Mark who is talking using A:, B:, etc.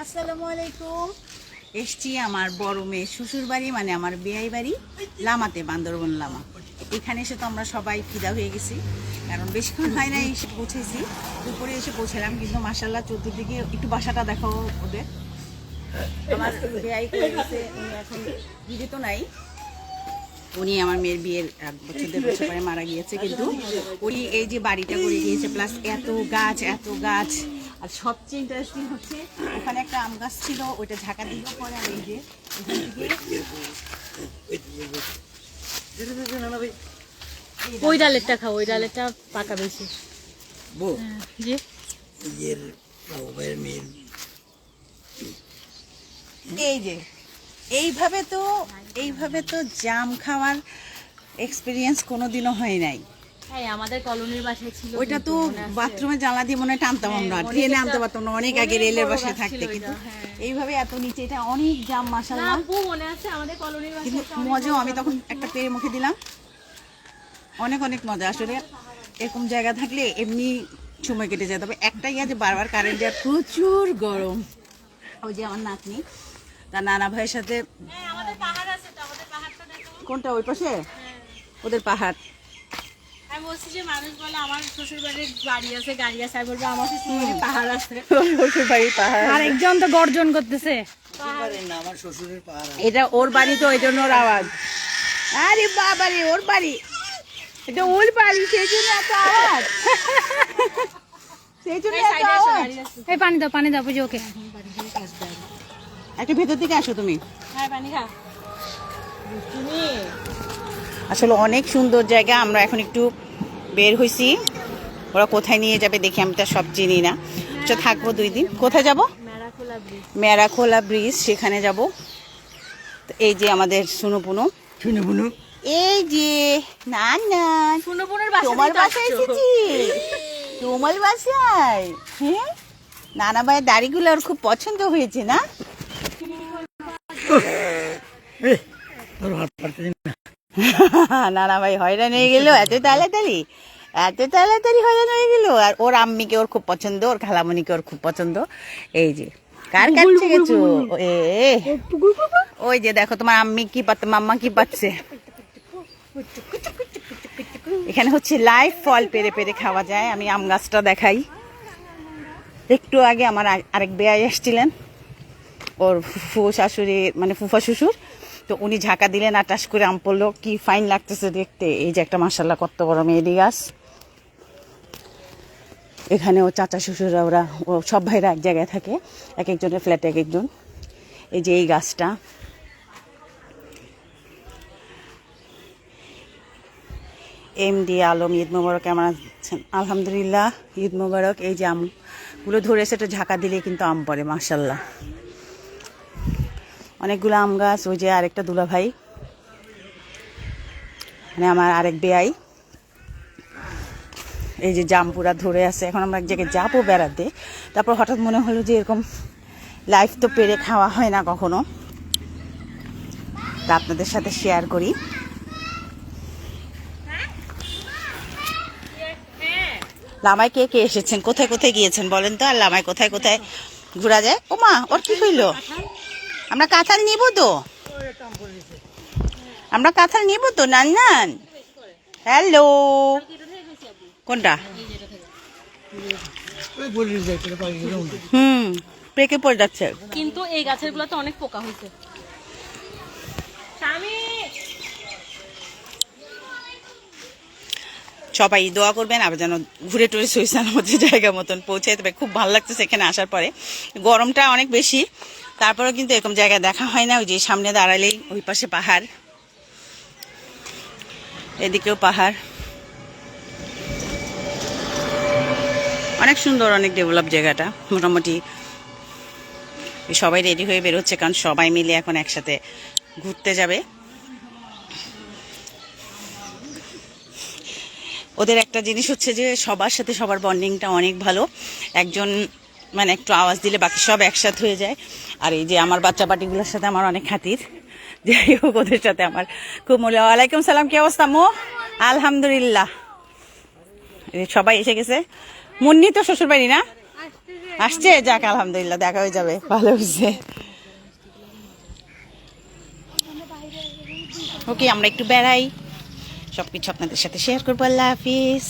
A: আসসালামু আলাইকুম। এসছি আমার বড় মেয়ে শ্বশুর বাড়ি মানে আমার বিয়াই বাড়ি, লামাতে, বান্দরবন লামা। এখানে এসে তো আমরা সবাই ফিদা হয়ে গেছি, কারণ বেশিক্ষণ হয় না এসে পৌঁছেছি। দুপুরে এসে পৌঁছালাম, কিন্তু মাসাল্লাহ চতুর্দিকে একটু বাসাটা দেখো ওদের। আমার বিয়াই করে গেছে এখন জীবিত নাই। উনি আমার মেয়ের বিয়ের এক বছর, দেড় বছর পরে মারা গিয়েছে, কিন্তু উনি এই যে বাড়িটা করে গিয়েছে প্লাস এত গাছ এত গাছ। আর সবচেয়ে ইন্টারেস্টিং হচ্ছে ওখানে একটা আম গাছ ছিল ওইটা ঝাঁকা দিল পরে আর এই যে
B: ওই ডালেরটা খাও ওই ডালেরটা পাকা বেশি। জি
C: মেয়ের।
A: এই যে এইভাবে তো এইভাবে তো জাম খাওয়ার এক্সপিরিয়েন্স কোনোদিনও হয় নাই।
B: হ্যাঁ আমাদের কলোনির বাসায় ছিল
A: ওইটা তো বাথরুমে জানলা দিয়ে মনে টানতাম আমরা।
B: হ্যাঁ,
A: ট্রেনে
B: অনেক
A: আনতে পারতাম না অনেক আগে রেলের বাসায় থাকতে কিন্তু
B: হ্যাঁ।
A: এইভাবে এত নিচে এটা অনেক জাম
B: না
A: মাসাল্লাহ
B: মনে আছে আমাদের কলোনির বাসায়
A: কিন্তু মজাও আমি তখন একটা পেয়ে মুখে দিলাম। অনেক অনেক মজা। আসলে এরকম জায়গা থাকলে এমনি সময় কেটে যায়। তবে একটাই আছে বারবার কারেন্ট দেওয়ার প্রচুর গরম। ওই যে আমার নাতনি তার নানা ভাইয়ের সাথে
B: হ্যাঁ,
A: কোনটা ওই পাশে? ওদের পাহাড়।
B: আমি বলছি যে মানুষ বলে আমার শ্বশুর বাড়ির বাড়ি আছে গাড়ি আছে। আমি বলব আমার শ্বশুর বাড়ির পাহাড় আছে।
A: শ্বশুর বাড়ির পাহাড়
B: আরেকজন তো গর্জন করতেছে।
C: আমার শ্বশুরের পাহাড়
A: এটা ওর বাড়ি তো ওই জন্য ওর আওয়াজ। আরে বাবা রে ওর বাড়ি। এটা ওর বাড়ি সেই জন্য এত আওয়াজ। সেই জন্য এত আওয়াজ।
B: এই পানি দাও পানি দাও বুঝি ওকে।
A: একটা ভেতর দিকে আসো তুমি।
B: হ্যাঁ পানি খা
A: আসলে অনেক সুন্দর জায়গা আমরা এখন একটু বের হয়েছি ওরা কোথায় নিয়ে যাবে দেখি আমি তো সব চিনি না। আচ্ছা থাকব দুই দিন। কোথায় যাব? মেরাখোলা ব্রিজ সেখানে যাব। তো এই যে আমাদের সুনুপুনু।
C: শুনে বুনু
A: এই যে না না
B: শুনো
A: তোমার বাসায় এসেছি? তোমার বাসায়? হ্যাঁ? নানা ভাইয়ের দাড়িগুলো ওর খুব পছন্দ হয়েছে না? নানা ভাই হয়রান হয়ে গেল এত তাড়াতাড়ি এত তাড়াতাড়ি হয়রান হয়ে গেল। আর ওর আম্মিকে ওর খুব পছন্দ ওর খালামণিকে ওর খুব পছন্দ। এই যে কার কাছে গেছো? এ ওই যে দেখো তোমার আম্মি কি পাচ্ছে মাম্মা কি পাচ্ছে? এখানে হচ্ছে লাইভ ফল পেরে পেরে খাওয়া যায়। আমি আম গাছটা দেখাই। একটু আগে আমার আরেক বেয়াই এসছিলেন ওর ফুফু শাশুড়ি মানে ফুফা শ্বশুর। তো উনি ঝাঁকা দিলেন, আটাশ করে আম পড়ল। কি ফাইন লাগতেছে দেখতে। এই যে একটা মাসাল্লাহ কত বড় মেহেদি গাছ। এখানে ও চাচা শ্বশুররা, ওরা, ও সব ভাইরা এক জায়গায় থাকে। এক একজনের ফ্ল্যাটে এক একজন। এই যে এই গাছটা। এম ডি আলম, ঈদ মোবারক, কেমন আছেন? আলহামদুলিল্লাহ, ঈদ মোবারক। এই যে আমগুলো ধরেছে একটু ঝাঁকা দিলে কিন্তু আম পড়ে মাসাল্লাহ অনেকগুলো আম গাছ, ওই যে আরেকটা দুলা ভাই মানে আমার আরেক বেয়াই। এই যে জাম পুরা ধরে আছে, এখন আমরা এক জায়গায় যাব বেড়াতে। তারপর হঠাৎ মনে হলো যে এরকম লাইফ তো পেরে খাওয়া হয় না কখনো। তা আপনাদের সাথে শেয়ার করি। লামায় কে কে এসেছেন? কোথায় কোথায় গিয়েছেন বলেন তো? আর লামায় কোথায় কোথায় ঘোরা যায়? ও মা ওর কি হইল? আমরা কাঁথাল নিব তো। আমরা কাঁথাল নিব তো নান নান হ্যালো। কোনটা? হুম পেকে পড়ে যাচ্ছে।
B: কিন্তু এই গাছের গুলোতে অনেক পোকা হয়েছে।
A: সবাই দোয়া করবেন আবার যেন ঘুরে টুরে সুইসান মধ্যে জায়গা মতন পৌঁছে তবে খুব ভালো লাগতেছে এখানে আসার পরে। গরমটা অনেক বেশি। তারপরেও কিন্তু এরকম জায়গায় দেখা হয় না, ওই যে সামনে দাঁড়ালেই ওই পাশে পাহাড়। এদিকেও পাহাড়। অনেক সুন্দর, অনেক ডেভেলপ জায়গাটা, মোটামুটি। সবাই রেডি হয়ে বেরোচ্ছে, কারণ সবাই মিলে এখন একসাথে ঘুরতে যাবে। ওদের একটা জিনিস হচ্ছে যে সবার সাথে সবার বন্ডিংটা অনেক ভালো। একজন মানে একটু আওয়াজ দিলে বাকি সব একসাথে হয়ে যায়। আর এই যে আমার বাচ্চা পাটিগুলোর সাথে আমার অনেক খাতির। যাই হোক, ওদের সাথে আমার খুব মূল্য ওয়ালাইকুম সালাম, কি অবস্থা মো? আলহামদুলিল্লাহ। সবাই এসে গেছে। মুন্নি তো শ্বশুর বাড়ি না? আসছে, যাক, আলহামদুলিল্লাহ, দেখা হয়ে যাবে। ভালো হয়েছে। ওকে, আমরা একটু বেড়াই। সবকিছু আপনাদের সাথে শেয়ার করব। আল্লাহ হাফিজ।